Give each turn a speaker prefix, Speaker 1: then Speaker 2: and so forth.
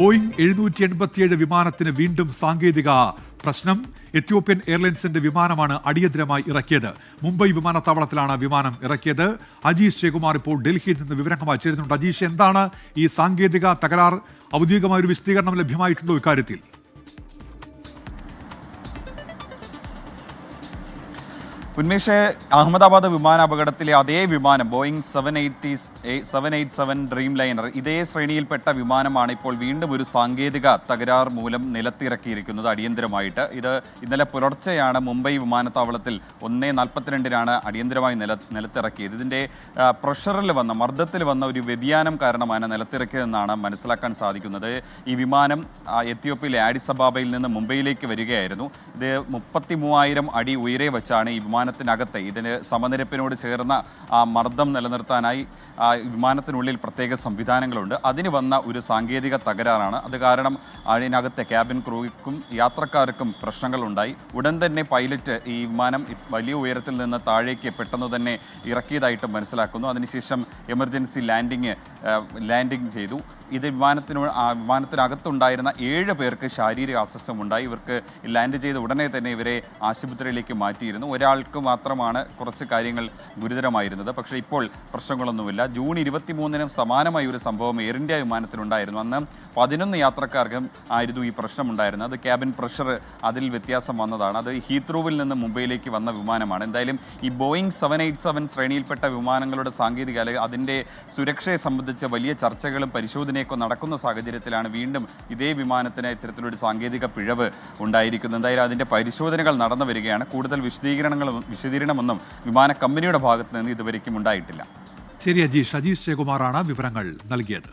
Speaker 1: Boeing എഴുന്നൂറ്റി എൺപത്തിയേഴ് വിമാനത്തിന് വീണ്ടും സാങ്കേതിക പ്രശ്നം. എത്യോപ്യൻ എയർലൈൻസിന്റെ വിമാനമാണ് അടിയന്തരമായി ഇറക്കിയത്. മുംബൈ വിമാനത്താവളത്തിലാണ് വിമാനം ഇറക്കിയത്. അജീഷ് ശ്രീകുമാർ ഇപ്പോൾ ഡൽഹിയിൽ നിന്ന് വിവരങ്ങളുമായി ചേരുന്നുണ്ട്. അജീഷ് എന്താണ് ഈ സാങ്കേതിക തകരാർ? ഔദ്യോഗികമായ ഒരു വിശദീകരണം ലഭ്യമായിട്ടുണ്ടോ ഇക്കാര്യത്തിൽ?
Speaker 2: ഉന്മേഷ് അഹമ്മദാബാദ് വിമാന അപകടത്തിലെ അതേ വിമാനം Boeing seven eighty seven eight seven dreamliner ഇതേ ശ്രേണിയിൽപ്പെട്ട വിമാനമാണ് ഇപ്പോൾ വീണ്ടും ഒരു സാങ്കേതിക തകരാർ മൂലം നിലത്തിറക്കിയിരിക്കുന്നത് അടിയന്തരമായിട്ട്. ഇത് ഇന്നലെ പുലർച്ചെയാണ് മുംബൈ വിമാനത്താവളത്തിൽ ഒന്നേ നാൽപ്പത്തിരണ്ടിനാണ് അടിയന്തരമായി നില നിലത്തിറക്കിയത്. ഇതിന്റെ പ്രഷറിൽ വന്ന മർദ്ദത്തിൽ വന്ന ഒരു വ്യതിയാനം കാരണമാണ് നിലത്തിറക്കിയതെന്നാണ് മനസ്സിലാക്കാൻ സാധിക്കുന്നത്. ഈ വിമാനം എത്യോപ്യയിലെ ആഡിസ് അബാബയിൽ നിന്ന് മുംബൈയിലേക്ക് വരികയായിരുന്നു. ഇത് മുപ്പത്തി അടി ഉയരെ വെച്ചാണ് ഈ വിമാനത്തിനകത്തെ ഇതിന് സമനിരപ്പിനോട് ചേർന്ന മർദ്ദം നിലനിർത്താനായി വിമാനത്തിനുള്ളിൽ പ്രത്യേക സംവിധാനങ്ങളുണ്ട്. അതിന് വന്ന ഒരു സാങ്കേതിക തകരാറാണ്. അത് കാരണം അതിനകത്തെ ക്യാബിൻ ക്രൂക്കും യാത്രക്കാർക്കും പ്രശ്നങ്ങളുണ്ടായി. ഉടൻ തന്നെ പൈലറ്റ് ഈ വിമാനം വലിയ ഉയരത്തിൽ നിന്ന് താഴേക്ക് പെട്ടെന്ന് തന്നെ ഇറക്കിയതായിട്ട് മനസ്സിലാക്കുന്നു. അതിനുശേഷം എമർജൻസി ലാൻഡിങ് ലാൻഡിങ് ചെയ്തു. ഇത് വിമാനത്തിന് വിമാനത്തിനകത്തുണ്ടായിരുന്ന ഏഴ് പേർക്ക് ശാരീരിക അസ്വസ്ഥമുണ്ടായി. ഇവർക്ക് ലാൻഡ് ചെയ്ത ഉടനെ തന്നെ ഇവരെ ആശുപത്രിയിലേക്ക് മാറ്റിയിരുന്നു. ഒരാൾക്ക് മാത്രമാണ് കുറച്ച് കാര്യങ്ങൾ ഗുരുതരമായിരുന്നത്. പക്ഷേ ഇപ്പോൾ പ്രശ്നങ്ങളൊന്നുമില്ല. ജൂൺ ഇരുപത്തി മൂന്നിനും സമാനമായ ഒരു സംഭവം എയർ ഇന്ത്യ വിമാനത്തിലുണ്ടായിരുന്നു. അന്ന് പതിനൊന്ന് യാത്രക്കാർക്കും ആയിരുന്നു ഈ പ്രശ്നമുണ്ടായിരുന്നത്. അത് ക്യാബിൻ പ്രഷർ അതിൽ വ്യത്യാസം വന്നതാണ്. അത് ഹീത്രൂവിൽ നിന്ന് മുംബൈയിലേക്ക് വന്ന വിമാനമാണ്. എന്തായാലും ഈ ബോയിങ് സെവൻ എയ്റ്റ് സെവൻ ശ്രേണിയിൽപ്പെട്ട വിമാനങ്ങളുടെ സാങ്കേതിക അല്ലെങ്കിൽ അതിന്റെ സുരക്ഷയെ സംബന്ധിച്ച വലിയ ചർച്ചകളും പരിശോധനയൊക്കെ നടക്കുന്ന സാഹചര്യത്തിലാണ് വീണ്ടും ഇതേ വിമാനത്തിന് ഇത്തരത്തിലൊരു സാങ്കേതിക പിഴവ് ഉണ്ടായിരിക്കുന്നത്. എന്തായാലും അതിന്റെ പരിശോധനകൾ നടന്നു വരികയാണ്. കൂടുതൽ വിശദീകരണങ്ങളും വിശദീകരണമൊന്നും വിമാന കമ്പനിയുടെ ഭാഗത്തുനിന്ന് നിന്ന് ഇതുവരയ്ക്കും ഉണ്ടായിട്ടില്ല.
Speaker 1: ശരി അജീഷ് അജീഷ് ശ്രീകുമാറാണ് വിവരങ്ങൾ നൽകിയത്.